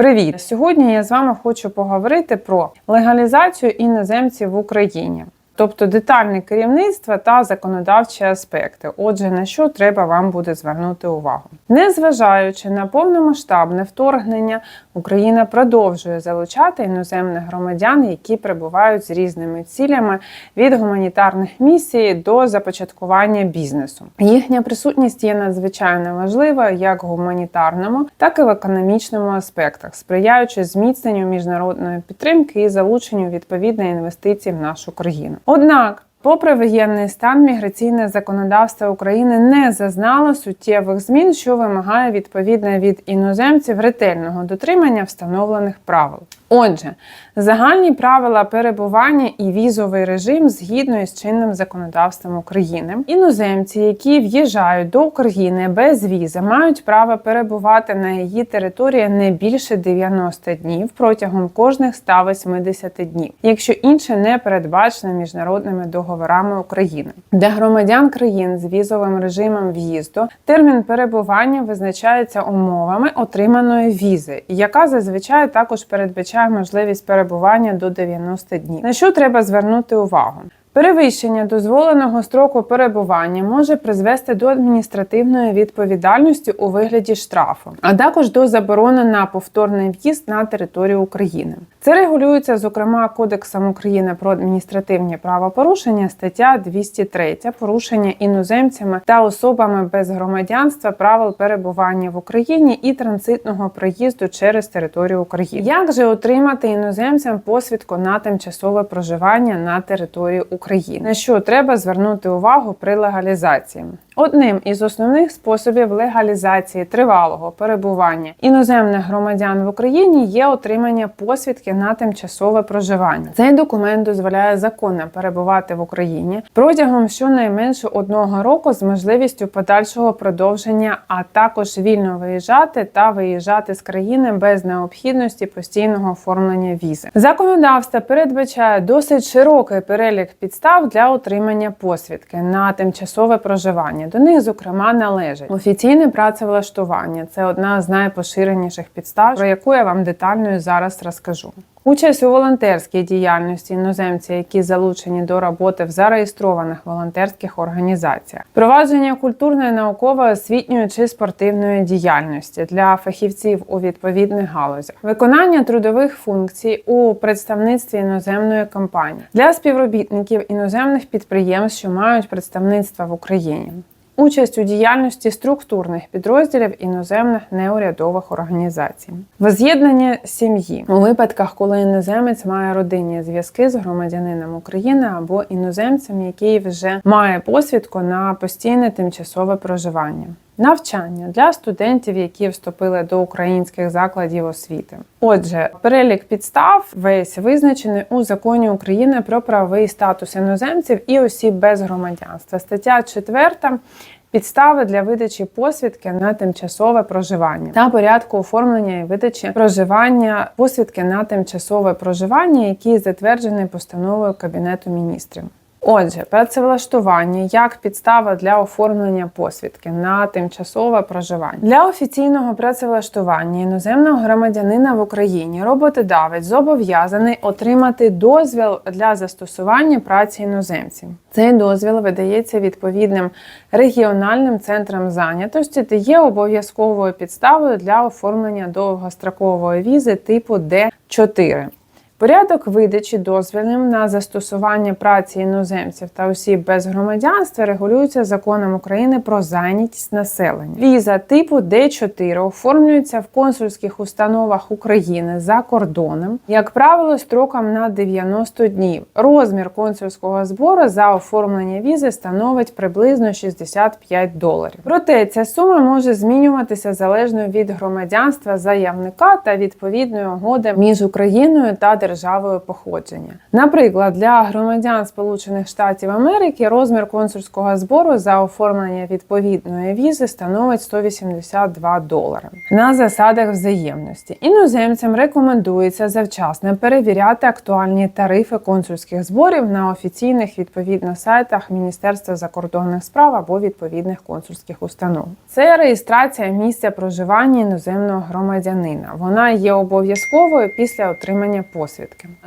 Привіт! Сьогодні я з вами хочу поговорити про легалізацію іноземців в Україні, тобто детальне керівництво та законодавчі аспекти. Отже, на що треба вам буде звернути увагу. Незважаючи на повномасштабне вторгнення, Україна продовжує залучати іноземних громадян, які прибувають з різними цілями від гуманітарних місій до започаткування бізнесу. Їхня присутність є надзвичайно важлива як в гуманітарному, так і в економічному аспектах, сприяючи зміцненню міжнародної підтримки і залученню відповідної інвестицій в нашу країну. Однак Попри воєнний стан, міграційне законодавство України не зазнало суттєвих змін, що вимагає відповідне від іноземців ретельного дотримання встановлених правил. Отже, загальні правила перебування і візовий режим згідно із чинним законодавством України. Іноземці, які в'їжджають до України без візи, мають право перебувати на її території не більше 90 днів протягом кожних 180 днів, якщо інше не передбачено міжнародними договорами України. Для громадян країн з візовим режимом в'їзду термін перебування визначається умовами отриманої візи, яка зазвичай також передбачає можливість перебування до 90 днів. На що треба звернути увагу? Перевищення дозволеного строку перебування може призвести до адміністративної відповідальності у вигляді штрафу, а також до заборони на повторний в'їзд на територію України. Це регулюється, зокрема, Кодексом України про адміністративні правопорушення, стаття 203 порушення іноземцями та особами без громадянства правил перебування в Україні і транзитного проїзду через територію України. Як же отримати іноземцям посвідку на тимчасове проживання на території України? На що треба звернути увагу при легалізації? Одним із основних способів легалізації тривалого перебування іноземних громадян в Україні є отримання посвідки на тимчасове проживання. Цей документ дозволяє законно перебувати в Україні протягом щонайменше одного року з можливістю подальшого продовження, а також вільно виїжджати та виїжджати з країни без необхідності постійного оформлення візи. Законодавство передбачає досить широкий перелік підстав для отримання посвідки на тимчасове проживання. До них, зокрема, належить офіційне працевлаштування. Це одна з найпоширеніших підстав, про яку я вам детально зараз розкажу. Участь у волонтерській діяльності іноземці, які залучені до роботи в зареєстрованих волонтерських організаціях, провадження культурної, наукової, освітньої чи спортивної діяльності для фахівців у відповідних галузях, виконання трудових функцій у представництві іноземної компанії. Для співробітників іноземних підприємств, що мають представництва в Україні. Участь у діяльності структурних підрозділів іноземних неурядових організацій, воз'єднання сім'ї у випадках, коли іноземець має родинні зв'язки з громадянином України або іноземцем, який вже має посвідку на постійне тимчасове проживання. Навчання для студентів, які вступили до українських закладів освіти. Отже, перелік підстав весь визначений у законі України про правовий статус іноземців і осіб без громадянства. Стаття 4 Підстави для видачі посвідки на тимчасове проживання та порядку оформлення і видачі проживання посвідки на тимчасове проживання, який затверджений постановою Кабінету міністрів. Отже, працевлаштування як підстава для оформлення посвідки на тимчасове проживання для офіційного працевлаштування іноземного громадянина в Україні роботодавець зобов'язаний отримати дозвіл для застосування праці іноземців. Цей дозвіл видається відповідним регіональним центрам зайнятості та є обов'язковою підставою для оформлення довгострокової візи типу Д4. Порядок видачі дозволів на застосування праці іноземців та осіб без громадянства регулюється законом України про зайнятість населення. Віза типу Д4 оформлюється в консульських установах України за кордоном, як правило, строком на 90 днів. Розмір консульського збору за оформлення візи становить приблизно 65 доларів. Проте ця сума може змінюватися залежно від громадянства заявника та відповідної угоди між Україною та державою державою походження. Наприклад, для громадян Сполучених Штатів Америки розмір консульського збору за оформлення відповідної візи становить 182 долари на засадах взаємності. Іноземцям рекомендується завчасно перевіряти актуальні тарифи консульських зборів на офіційних відповідно сайтах Міністерства закордонних справ або відповідних консульських установ. Це реєстрація місця проживання іноземного громадянина. Вона є обов'язковою після отримання посвідки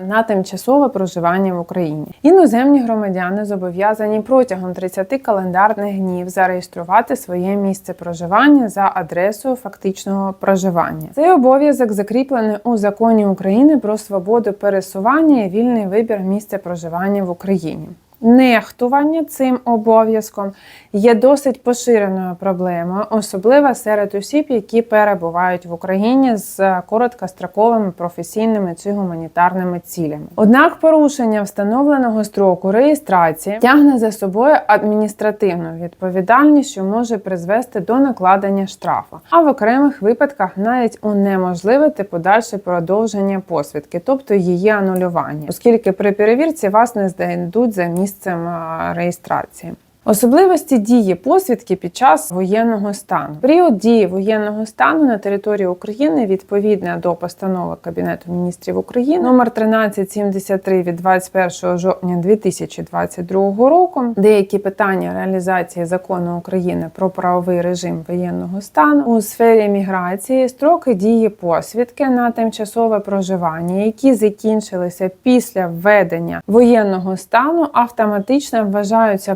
на тимчасове проживання в Україні. Іноземні громадяни зобов'язані протягом 30 календарних днів зареєструвати своє місце проживання за адресою фактичного проживання. Цей обов'язок закріплений у законі України про свободу пересування і вільний вибір місця проживання в Україні. Нехтування цим обов'язком є досить поширеною проблемою, особливо серед осіб, які перебувають в Україні з короткостроковими професійними чи гуманітарними цілями. Однак порушення встановленого строку реєстрації тягне за собою адміністративну відповідальність, що може призвести до накладення штрафу, а в окремих випадках навіть унеможливити подальше продовження посвідки, тобто її анулювання, оскільки при перевірці вас не знайдуть за місцем реєстрації. Особливості дії посвідки під час воєнного стану. Період дії воєнного стану на території України відповідно до постанови Кабінету міністрів України номер 1373 від 21 жовтня 2022 року. Деякі питання реалізації закону України про правовий режим воєнного стану у сфері міграції, строки дії посвідки на тимчасове проживання, які закінчилися після введення воєнного стану, автоматично вважаються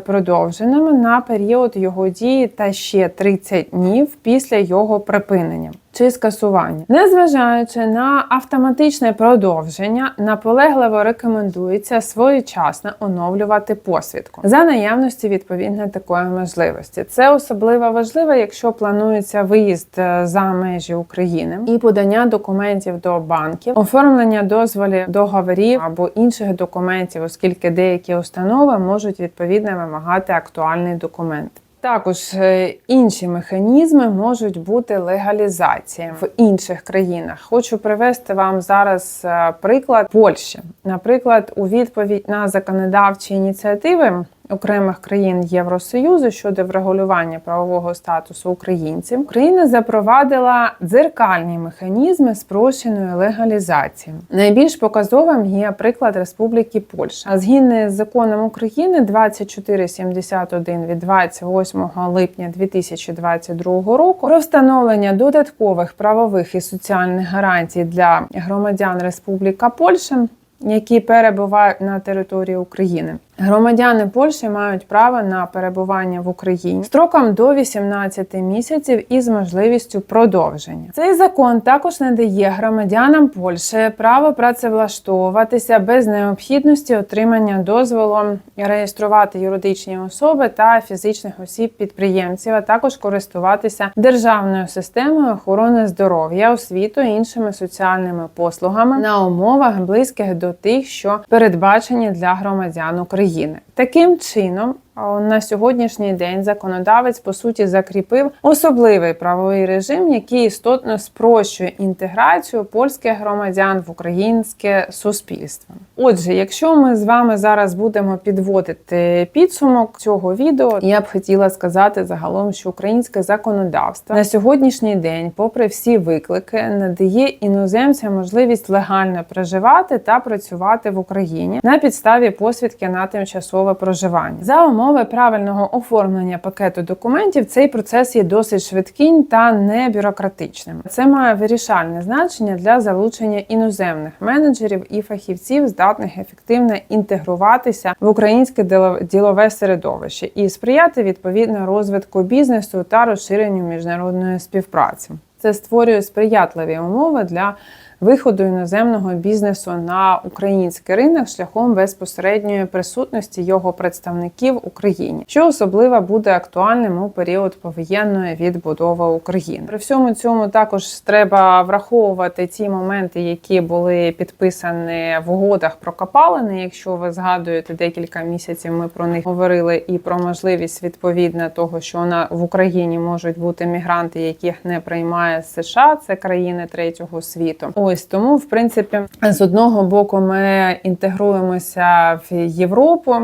продовженими на період його дії та ще 30 днів після його припинення. Чи скасування, незважаючи на автоматичне продовження, наполегливо рекомендується своєчасно оновлювати посвідку за наявності відповідно такої можливості. Це особливо важливо, якщо планується виїзд е, за межі України і подання документів до банків, оформлення дозволів договорів або інших документів, оскільки деякі установи можуть відповідно вимагати актуальний документ. Також е, інші механізми можуть бути легалізація в інших країнах. Хочу привести вам зараз е, приклад Польщі. Наприклад, у відповідь на законодавчі ініціативи. Окремих країн Євросоюзу щодо врегулювання правового статусу українців Україна запровадила дзеркальні механізми спрощеної легалізації. Найбільш показовим є приклад Республіки Польща. Згідно з законом України 2471 від 28 липня 2022 року про встановлення додаткових правових і соціальних гарантій для громадян Республіка Польща. Які перебувають на території України, громадяни Польщі мають право на перебування в Україні строком до 18 місяців із можливістю продовження. Цей закон також надає громадянам Польщі право працевлаштовуватися без необхідності отримання дозволу реєструвати юридичні особи та фізичних осіб підприємців, а також користуватися державною системою охорони здоров'я, освіту і іншими соціальними послугами на умовах близьких до тих, що передбачені для громадян України. Таким чином, на сьогоднішній день законодавець по суті закріпив особливий правовий режим, який істотно спрощує інтеграцію польських громадян в українське суспільство. Отже, якщо ми з вами зараз будемо підводити підсумок цього відео, я б хотіла сказати загалом, що українське законодавство на сьогоднішній день, попри всі виклики, надає іноземцям можливість легально проживати та працювати в Україні на підставі посвідки на тимчасове проживання за умови умови правильного оформлення пакету документів цей процес є досить швидким та не бюрократичним. Це має вирішальне значення для залучення іноземних менеджерів і фахівців, здатних ефективно інтегруватися в українське ділове середовище і сприяти відповідно розвитку бізнесу та розширенню міжнародної співпраці. Це створює сприятливі умови для виходу іноземного бізнесу на український ринок шляхом безпосередньої присутності його представників в Україні, що особливо буде актуальним у період повоєнної відбудови України. При всьому цьому також треба враховувати ті моменти, які були підписані в угодах про копалини. Якщо ви згадуєте декілька місяців, ми про них говорили і про можливість відповідно того, що на в Україні можуть бути мігранти, яких не приймає США, це країни третього світу. Ось тому, в принципі, з одного боку, ми інтегруємося в Європу,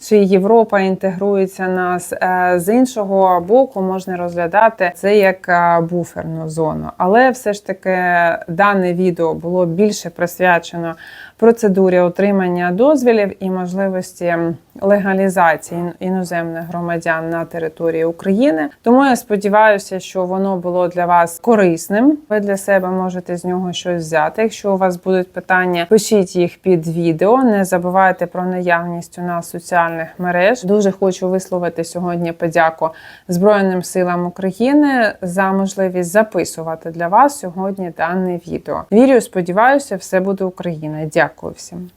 чи Європа інтегрується нас. е, З іншого боку, можна розглядати це як е, буферну зону. Але все ж таки дане відео було більше присвячено процедурі отримання дозвілів і можливості легалізації іноземних громадян на території України. Тому я сподіваюся, що воно було для вас корисним. Ви для себе можете з нього щось взяти. Якщо у вас будуть питання, пишіть їх під відео. Не забувайте про наявність у нас соціальних мереж. Дуже хочу висловити сьогодні подяку Збройним силам України за можливість записувати для вас сьогодні дане відео. Вірю, сподіваюся, все буде Україна. Дякую всім.